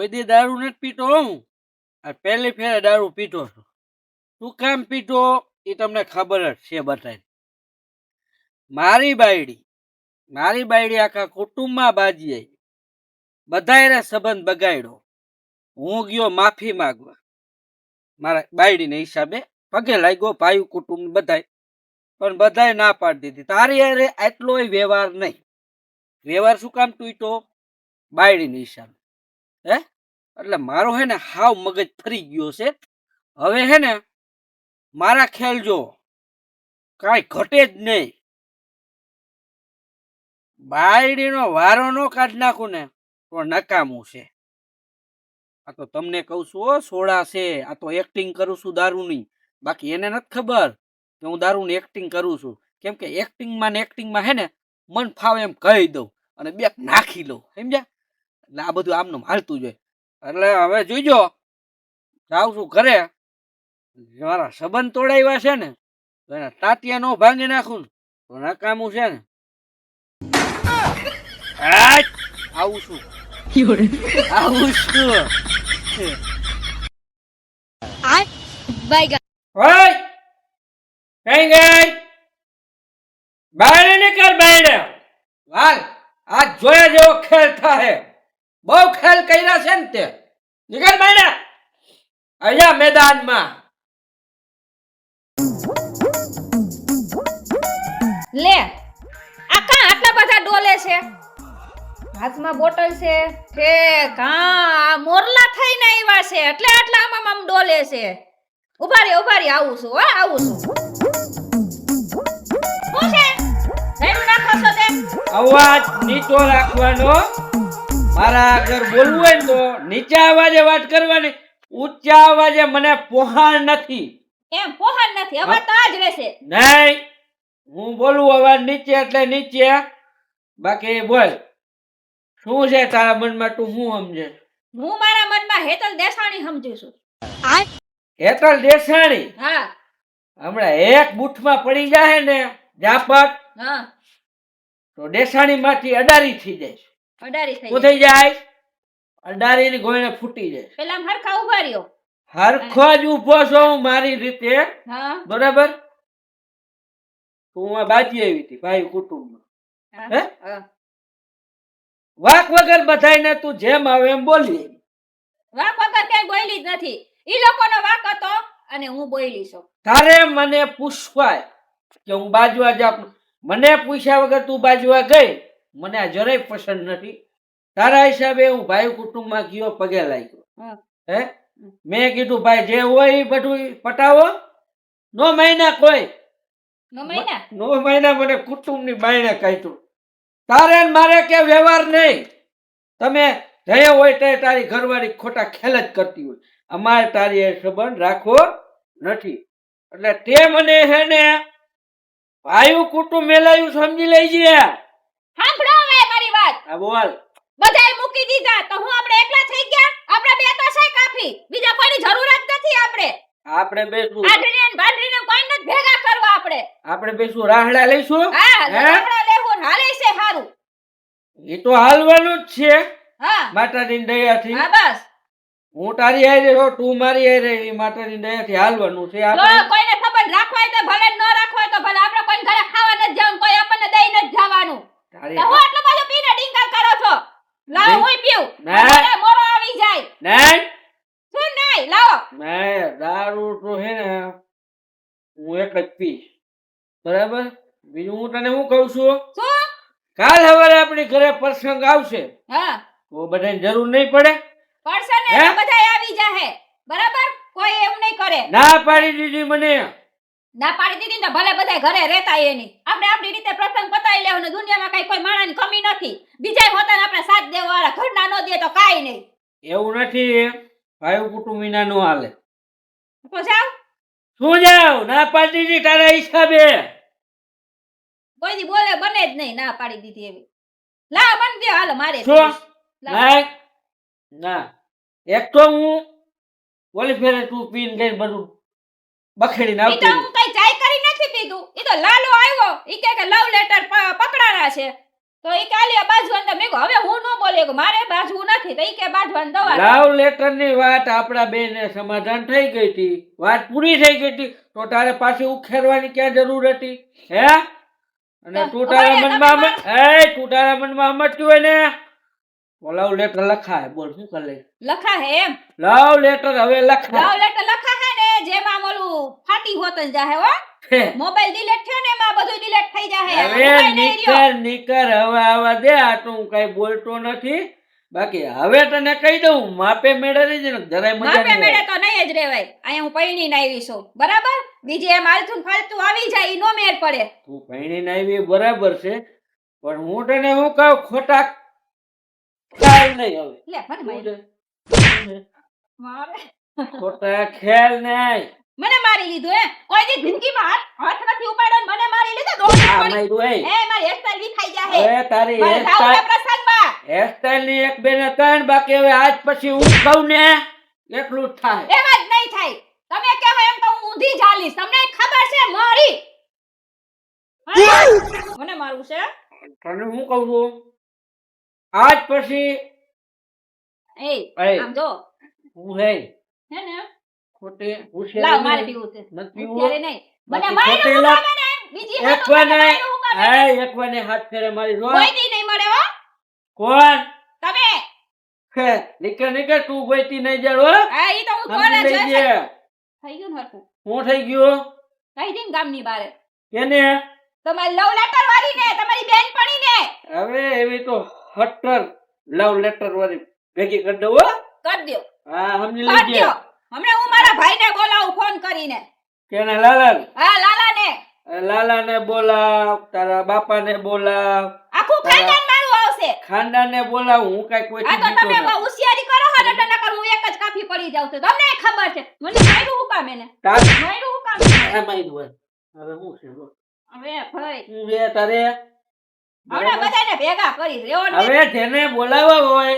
કોઈ દી દારૂ નથી પીતો હું. આ પહેલી ફેરે દારૂ પીતો છું. તું કામ પીતો એ તમને ખબર જ છે બતાવી મારી બાયડી મારી બાયડી આખા કુટુંબમાં બાજી આવી. બધાએ સંબંધ બગાડ્યો. હું ગયો માફી માગવા. મારા બાયડીને હિસાબે પગે લાગ્યો, ભાઈ કુટુંબ બધાય. પણ બધાએ ના પાડી દીધી. તારી અરે આટલોય વ્યવહાર નહીં. વ્યવહાર શું કામ તૂટ્યો? બાયડીને હિસાબે. હે? એટલે મારો હે ને હાવ મગજ ફરી ગયો છે. હવે હે ને મારા ખ્યાલ જો, કાંઈ ઘટે જ નહીં. બાયડીનો વારો નો કાઢ નાખું ને તો નકામું છે. આ તો તમને કહું છું ઓ સોડા છે. આ તો એક્ટિંગ કરું છું દારૂની. બાકી એને નથી ખબર કે હું દારૂની એક્ટિંગ કરું છું. કેમ કે એક્ટિંગમાં ને એક્ટિંગમાં હે ને મન ફાવે એમ કહી દઉં અને બે નાખી લઉં. સમજ્યા? એટલે આ બધું આમનું હાલતું જોઈએ એટલે હવે જોઈજો જાઉં છું ઘરે. મારા સંબંધ તોડાવ્યા છે ને તો એના તાતિયા નો ભાંગી નાખું તો નકામું છે ને. આવું છું. આવું છું. Bye ઓય કઈ ગઈ બાયણે હાલ આજ જોયા જેવો ખેલ થાય બહુ ખેલ કર્યા છે ને તે. નીકળ બાયણે અહીંયા મેદાનમાં. લે આ કા આટલા બધા ડોલે છે? હાથમાં બોટલ છે કે કા મોરલા થઈને આવ્યા છે એટલે આટલા આમ આમ ડોલે છે. ઊભા રે ઊભા રે આવું છું હા આવું છું. શું છે? નાખો છો તે. અવાજ નીચો રાખવાનો. મારા આગળ બોલવું હોય ને તો નીચા અવાજે વાત કરવાની ઊંચા અવાજે મને પોહાણ નથી. એમ પોહાણ નથી હવે તો આજ રહેશે. નહીં હું બોલું અવાજ નીચે એટલે નીચે. બાકી બોલ શું છે તારા મનમાં તું શું સમજે? હું મારા મનમાં હેતલ દેસાણી સમજુ છું. હેતલ દેસાણી? હા. હમણાં એક બુઠમાં પડી જાય ને જાપટ હા. તો દેસાણી માંથી અડારી થઈ જાય અડારી થઈ શું થઈ જાય? અડારી ની ગોળે ફૂટી જાય. પેલા આમ હરખા ઊભા રહ્યો. હરખો જ ઊભો છો હું મારી રીતે. બરાબર? હું બાજી આવી હતી ભાઈ કુટુંબમાં. હે? વાક વગર બધાયને તું જેમ આવે એમ બોલી વાક વગર કઈ બોલી જ નથી. ઈ લોકોનો વાક હતો અને હું બોલી છું. તારે મને પૂછવાય કે હું બાજવા જા મને પૂછ્યા વગર તું બાજવા ગઈ? મને આ જરાય પસંદ નથી. તારા હિસાબે હું ભાઈ કુટુંબમાં ગયો પગે લાગ્યો? હે. મેં કીધું ભાઈ જે હોય એ બધું પટાવો. નો મહિના કોઈ. નો મહિના મને કુટુંબની બાયણે કાઢ્યું. તારે મારે કે વ્યવહાર નહીં. તમે જયા હોય તે તારી ઘરવાળી ખોટા ખેલ જ કરતી હોય. અમારે તારી એ સંબંધ રાખવો નથી. એટલે તે મને હે ને ભાઈ કુટુંબ મેલાયું સમજી લેજે. સાંભળો હવે મારી વાત. હા બોલ. બધાય મૂકી દીધા. તો હું આપણે એકલા થઈ ગયા? આપણે બે તો છે કાફી. બીજા કોઈની જરૂર જ નથી આપણે. આપણે બેસું આઢરીને ને ભાંડરીને કોઈને ભેગા કરવા આપણે. આપણે બેસું રાહડા લઈશું? હા રાહડા લેવું ને હાલે છે સારું એ તો હાલવાનું જ છે. હા. માતાજીની દયાથી. હા બસ. હું તારી હારે રહ્યો તું મારી હારે રહી. માતાજીની દયાથી હાલવાનું છે. આપણે કોઈને સંબંધ રાખવાય તો ભલે ન રાખવાય તો ભલે. આપણે કોઈ ઘરે ખાવા નથી જવાનું કોઈ આપણને દઈ નથી જવાનું તારી તો હું આટલું બધું પીને ડિંગલ કરો છો? લાવો હું પીઉં. ના. મોડો મોડો આવી જાય. નહીં. શું નહીં? લાવો. મેં દારૂ તો હે ને હું એક જ પીશ. બરાબર? બીજું હું તને હું કહું છું? શું? કાલ સવારે આપણી ઘરે પ્રસંગ આવશે. હા. તો બધાને જરૂર નહીં પડે? પડશે ને બધા આવી જાહે. બરાબર? કોઈ એવું નહીં કરે. ના પાડી દીધી મને. ના પાડી દીધી ને ભલે બધા ઘરે રહેતા એની. આપણે આપણી રીતે પ્રસંગ પતાવી લેવો ને દુનિયામાં કઈ કોઈ માણસની કમી નથી. બીજા હોતા આપણે સાથ દેવા વાળા ઘરના ન દે તો કાઈ નહીં. એવું નથી ભાઈ કુટુંબ વિના નો હાલે. તો જાવ. શું જાવ? ના પાડી દીધી તારા હિસાબે. કોઈ દી બોલે બને જ નહીં ના પાડી દીધી એવી. લા મન દે હાલ મારે શું? ના ના. એક તો હું બોલી ફેરે તું પીન ગઈ બધું બખેડીને ઈ તો હું કઈ જાય કરી નથી પીધું ઈ તો લાલો આવ્યો. ઈ કે કે લવ લેટર પકડાના છે. તો ઈ કાલે બાજવાન તો મેં હવે હું નો બોલે. મારે બાજવું નથી. તો ઈ કે બાજવાન દવા લવ લેટરની વાત આપણા બે ને સમાધાન થઈ ગઈ હતી. વાત પૂરી થઈ ગઈ હતી. તો તારે પાછી ઉખેરવાની ક્યાં જરૂર હતી? હે? અને તો તારા મનમાં એ તું તારા મનમાં સમજતું હોય ને? લવ લેટર લખાય. બોલ શું કરે લખા હે એમ. લવ લેટર હવે લખાય લવ લેટર લખા? જેમાં ઓલું ફાટી હોતન જાહે હો. મોબાઈલ ડિલીટ થયો ને એમાં બધું ડિલીટ થઈ જાહે. હવે નિકર. નીકર હવે આવા દે આ તો હું કઈ બોલતો નથી. બાકી હવે તને કહી દઉં માપે મેળે રહેજે ને જરાય મજા માપે મેળે તો નહીં જ રેવાય અહીંયા હું પૈણી આવી છું. બરાબર? બીજી એમ આલતું ફાલતું આવી જાય ઈ નો મેળ પડે. તું પૈણી આવી બરાબર છે પણ હું તને હું કહું ખોટા ખ્યાલ નહીં હવે લે મને? મારે. ખોટા ખેલ નહીં. મને મારી લીધું હે? કોઈ દી જિંદગીમાં હાથ હાથ નથી ઉપાડ્યો ને મને મારી લીધો દોડ પડી. એ. મારી હેરસ્ટાઈલ વિખાઈ જાહે હવે તારી હેરસ્ટાઈલ છે હેરસ્ટાઈલની એક બે ને ત્રણ બાકી હવે આજ પછી હું કહું ને એટલું જ થાય. એમાં જ નહીં થાય. તમે કહો એમ તો હું ઊંધી ચાલીશ તમને ખબર છે મારી? મને મારું છે. તને હું કહું છું? આજ પછી એ. આમ જો. હું હે? હે ને? ખોટી લાવ મારે પીવું છે. નથી પીવું. અત્યારે નહીં. મને બાકી હું લાગ- કામે ને? બીજી એક હાથું મને wane- માર્યું હું કામે? હે એક wane હાથ ફેરે મારી જો કોઈ દી નહીં મળે હો. કોણ? તમે? હે નીકળ નીકળ તું ગોઈતી નહીં જાડ હો. હા ઈ તો હું કોને સમજી થઈ ગયું ને હરખું? હું થઈ ગયું કહી દે ગામની બારે. કેને? તમારી લવ લેટર વાળી ને તમારી બેનપણી ને. હવે એવી તો હટર લવ લેટર વાળી ભેગી કરી દઉં કરી દ્યો. હા સમજી લેજે હમણાં હું મારા ભાઈને બોલાવું ફોન કરીને. કેને લાલા હા લાલા ને લાલા ને બોલાવ તારા બાપા ને બોલાવ. આખું ખાનદાન મારું આવશે. ખાનદાન ને બોલાવ હું કઈ કોઈ આ તો તમે બહુ હોશિયારી કરો છો ને નકર હું એક જ કાફી પડી જાઉં છું. તમને ખબર છે મને માર્યું હું કામ એને? માર્યું હું કામ એને? હવે હું છે. હવે ભાઈ બે તારે. હમણાં બધાને ભેગા કરી રેવો હવે જેને બોલાવવા હોય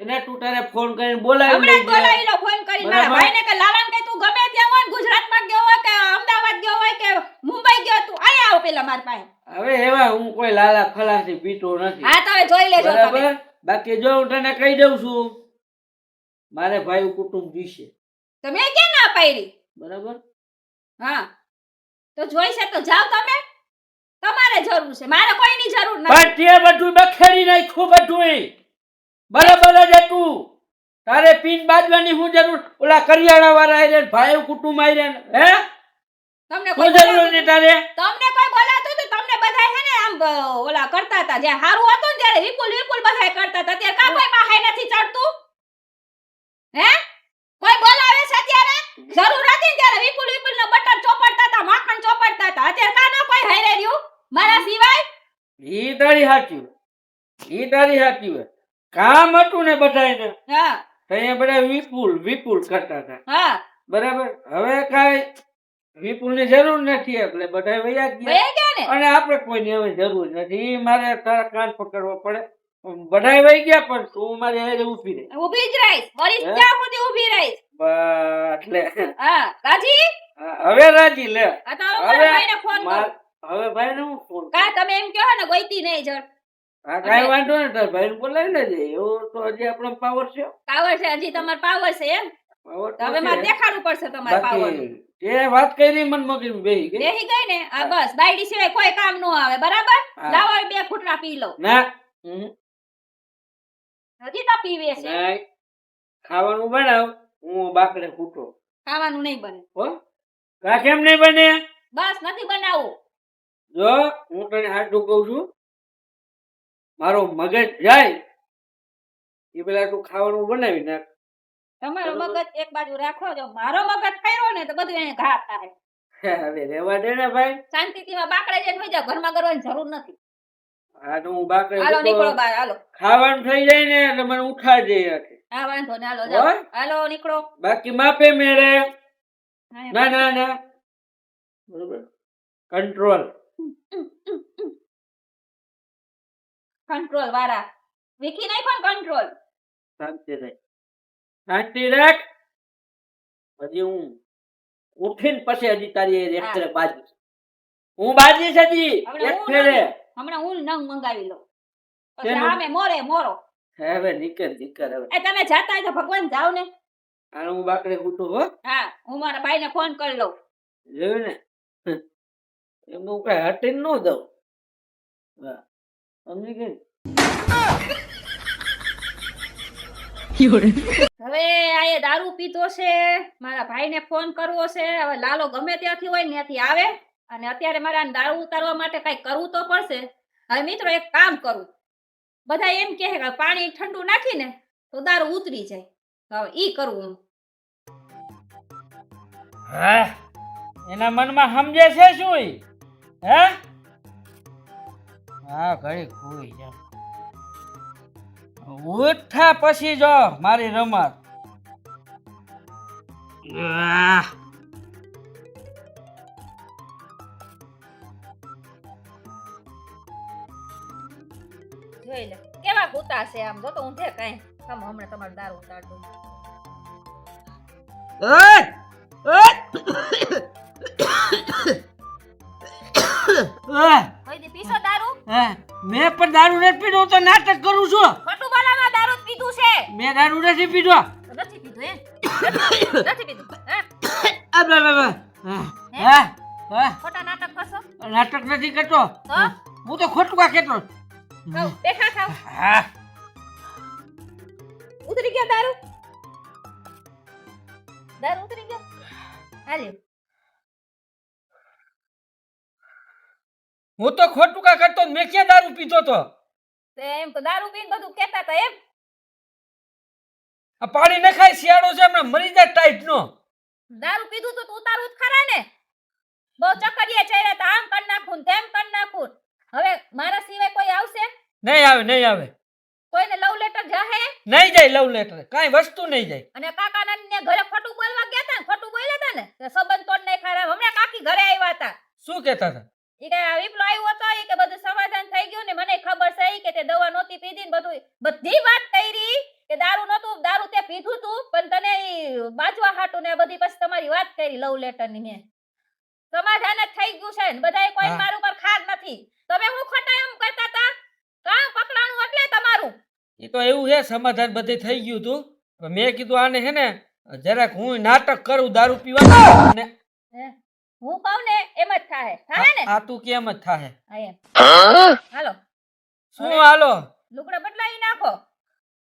એને તું ફોન કરીને બોલાવી હમણાં બોલાવી લો ફોન કરીને. મારા ભાઈને કે લાલાને કે તું ગમે ત્યાં હોય ગુજરાતમાં ગયો હોય કે અમદાવાદ ગયો હોય કે મુંબઈ ગયો તું અહીંયા આવ પેલા મારી પાસે. હવે એવા હું કોઈ લાલા ફલાસી પીતો નથી. હા તો હવે જોઈ લેજો તમે. બાકી જો હું તને કહી દઉં છું મારે ભાઈ કુટુંબ જોઈશે તમે કે ના પાડી બરાબર? હા. તો જોઈશે તો જાવ તમે. તમારે જરૂર છે. મારે કોઈની જરૂર નથી. પણ તે બધું બખેડી નાખ્યું બધું બરાબર જ હતું. તારે પીન બાજવાની શું જરૂર? ઓલા કરિયાણા વાળા આયરે ને ભાઈ કુટુંબ આયરે ને, હે? તમને કોઈ જરૂર બોલાવતું તારે? તમને કોઈ બોલાવતું હતું તમને બધા હે ને આમ ઓલા કરતા હતા. જે હારું હતું ને ત્યારે વિપુલ વિપુલ બધા કરતા હતા. અત્યારે કા કોઈ માહે નથી ચડતું? હે? કોઈ બોલાવે છે ત્યારે જરૂર હતી ને ત્યારે વિપુલ વિપુલ નો બટન ચોપડતા હતા માખણ ચોપડતા હતા. અત્યારે કા ન કોઈ હારે રહ્યું? મારા સિવાય? ઈ તારી હોય. ઈ તારી સાચી હોય. કામ હતું ને બધાને હા. તો અહીંયા બધા વિપુલ વિપુલ કરતા હતા. હા. બરાબર? હવે કાઈ વિપુલની જરૂર નથી એટલે બધા વયા ગયા. અને આપણે કોઈની હવે જરૂર નથી. મારે તારા કાન પકડવો પડે. બધા વહી ગયા પણ તું મારી હારે ઊભી રહી. ઊભી જ રહીશ. વરીસ ત્યાં સુધી ઊભી રહીશ. એટલે. હા. રાજી? હવે રાજી લે. હવે ભાઈને ફોન કર. હવે ભાઈ ને હું ફોન કા તમે એમ કહો ને ગોઈતી નહીં જડ હા કાંઈ વાંધો નહીં તાર ભાઈ બોલાવી લેજે. એવો તો હજી આપણો પાવર છે. પાવર છે હજી તમાર પાવર છે એમ. પાવર હવે મારે દેખાડવું પડશે તમારે પાવર તે વાત કરી મન મગજ બેહી ગઈ. બેહી ગઈ ને? આ બસ. બાયડી સિવાય કોઈ કામ નો આવે બરાબર? લાવો બે ઘૂંટડા પી લો ના. હજી તો પીવે છે. ખાવાનું બનાવ હું બાકડે ફૂટો ખાવાનું નહીં બને. હો? કા કેમ નહીં બને? બસ નથી બનાવવું જો હું તને હાચું કહું છું મારો મગજ જાય એ પેલા તું ખાવાનું બનાવી નાખ. તમારો મગજ એક બાજુ રાખો જો મારો મગજ ખાયો ને તો બધું એને ઘા થાય. હવે રેવા દે ને ભાઈ. શાંતિથી માં બાકડે જઈને હોઈ જાવ ઘરમાં કરવાની જરૂર નથી. આ તો હું બાકડે હાલો નીકળો બાર હાલો. ખાવાનું થઈ જાય ને એટલે મને ઉઠાડી દે હા વાંધો ને હાલો જાઓ. હાલો નીકળો. બાકી માપે મેળે. ના ના ના. બરોબર? કંટ્રોલ. કંટ્રોલ વાળા. વિકી નહીં પણ કંટ્રોલ શાંતિ રાખ શાંતિ રાખ. હજી હું ઉઠીને પછી હજી તારી ફેરે બાજી હું બાજી છે હજી? એક ફેરે હમણાં હું નંગ મંગાવી લઉં. પછી આમે મોરે મોરો. હવે નીકળ નીકળ હવે. એ તમે જાતા તો ભગવાન જાવ ને. અને હું બાકડે કૂટું હો. હા હું મારા ભાઈને ફોન કરી લઉં. જોયું ને? એમ હું કઈ હટીને ન દઉં. હા સમજી ગઈ? હવે આ એ દારૂ પીતો છે. મારા ભાઈને ફોન કરવો છે. હવે લાલો ગમે ત્યાંથી હોય ત્યાંથી આવે. અને અત્યારે મારે દારૂ ઉતારવા માટે કઈ કરવું તો પડશે. હવે મિત્રો એક કામ કરું. બધા એમ કહે કે પાણી ઠંડુ નાખીને તો દારૂ ઉતરી જાય. તો હવે ઈ કરવું હું. હા? એના મનમાં સમજે છે શું હે? હા ઘડી ખોઈ જા ઉઠા પછી જો મારી રમત. આહ. જોઈ લે કેવા કૂતા છે આમ જો તો ઊંધે કઈ. તમે હમણાં તમારું દારૂ ઉતારજો નથી પીધો. નથી પીધું હે નથી પીધું. આ બે બે બે. હા. ખોટા નાટક કરશો? નાટક નથી કરતો. હું? તો ખોટું કા બેઠા ખાઓ. હા. ઉતરી ગયો દારૂ? દારૂ ઉતરી ગયો? હાલે હું તો ખોટું કા કરતો મેં ક્યાં દારૂ પીધો તો? તો એમ તો દારૂ પીને બધું કેતા હતા એમ? આ પાણી ન ખાય શિયાળો છે હમણાં મરી જાય ટાઈટ નો. દારૂ પીધું તો તું ઉતારવું જ ખરા ને? બહુ ચકડીએ ચડ્યા તા આમ કર નાખું તેમ કરી નાખું. હવે મારા સિવાય કોઈ આવશે? નહીં આવે નહીં આવે. કોઈને લવ લેટર જાહે? નહીં જાય લવ લેટર કાંઈ વસ્તુ નહીં જાય. અને કાકા ને ઘરે ખોટું બોલવા ગયા હતા ખોટું બોલ્યા હતા ને? સંબંધ તોડ નહીં ખરાબ હમણાં કાકી ઘરે આવ્યા હતા. શું કહેતા હતા? ઈ કે વિપલો આવ્યો હતો? એ કે બધું સમાધાન થઈ ગયું ને મને ખબર છે કે તે દવા નહોતી પીધી ને બધું બધી વાત કરી કે દારૂ નહોતું દારૂ તે પીધું તું પણ તને બાજવા હાટું ને બધી પછી તમારી વાત કરી લવ લેટરની મેં. સમાધાન જ થઈ ગયું છે ને બધાય કોઈ. મારું પર ખાર નથી. તમે હું ખોટા એમ કરતા હતા? કામ પકડાણું એટલે તમારું? એ તો એવું છે સમાધાન બધે થઈ ગયું તું. મેં કીધું આને હે ને જરાક હું નાટક કરું દારૂ પીવા અને હું કહું ને એમ જ થાય થાય ને? આ તું કેમ જ થાહે? એમ. હાલો. શું હાલો? લુગડા બદલાવી નાખો.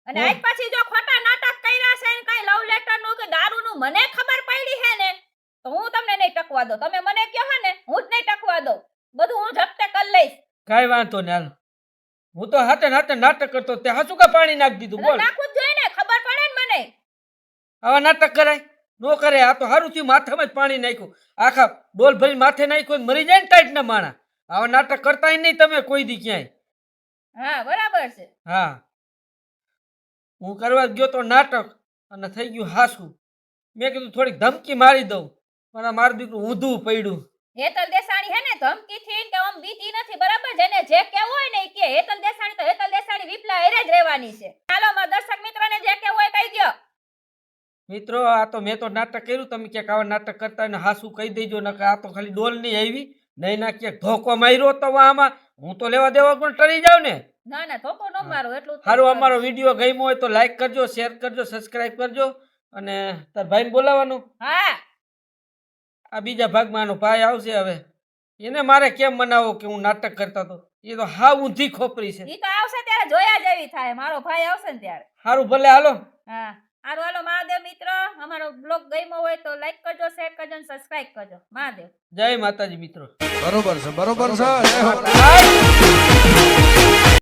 અને. આજ પછી જો ખોટા નાટક કર્યા છે ને કઈ લવ લેટરનું કે દારૂ નું મને ખબર પડી છે ને તો હું તમને નહીં ટકવા દો તમે મને કહો હે ને હું જ નહીં ટકવા દો બધું હું જપ્તે કરી લઈશ. કાઈ વાંધો ને હાલ. હું તો હાથે હાથે નાટક કરતો તે હાચું કા પાણી નાખી દીધું? બોલ. નાખું જ જોઈએ ને ખબર પડે ને મને. હવે નાટક કરાય? નો કરે આ તો સારું થયું માથામાં જ પાણી નાખ્યું. આખા ડોલ ભરી માથે નાખ્યું મરી જાય ને ટાઈટ ના માણા. આવા નાટક કરતા નહીં તમે કોઈ દી ક્યાંય. હા બરાબર છે. હા. હું કરવા ગયો તો નાટક અને થઈ ગયું હાસું મેં કીધું થોડીક ધમકી મારી દઉં પણ મારું દીકરું ઊંધું પડ્યું. હેતલ દેસાણી હે ને ધમકી થી કે આમ બીતી નથી બરાબર જેને જે કેવું હોય ને કે હેતલ દેસાણી તો હેતલ દેસાણી વિપલા હેરે જ રહેવાની છે. ચાલો મારા દર્શક મિત્રોને જે કેવું હોય કહી દ્યો. મિત્રો આ તો મેં તો નાટક કર્યું. તમે ક્યાંક આવા નાટક કરતા ને હાસું કહી દેજો નકર આ તો ખાલી ડોલ નહીં આવી. નહીં ના ક્યાંક ધોકો માર્યો તો આમાં. હું તો લેવા દેવા પણ ટરી જાઉં ને. ના ના ધોકો ન મારો એટલું સારું અમારો વીડિયો ગમ્યો હોય તો લાઈક કરજો શેર કરજો સબસ્ક્રાઇબ કરજો. અને તાર ભાઈને બોલાવવાનું. હા. આ બીજા ભાગમાં આનો ભાઈ આવશે હવે. એને મારે કેમ મનાવો કે હું નાટક કરતા તો એ તો હા ઊંધી ખોપરી છે. એ તો આવશે ત્યારે જોયા જેવી થાય. મારો ભાઈ આવશે ને ત્યારે. સારું ભલે હાલો. હા. હારું હાલો મહાદેવ મિત્ર અમારો બ્લોગ ગમ્યો હોય તો લાઈક કરજો શેર કરજો અને સબસ્ક્રાઇબ કરજો. મહાદેવ. જય માતાજી મિત્રો. બરોબર છે બરોબર છે. જય હો. Bye.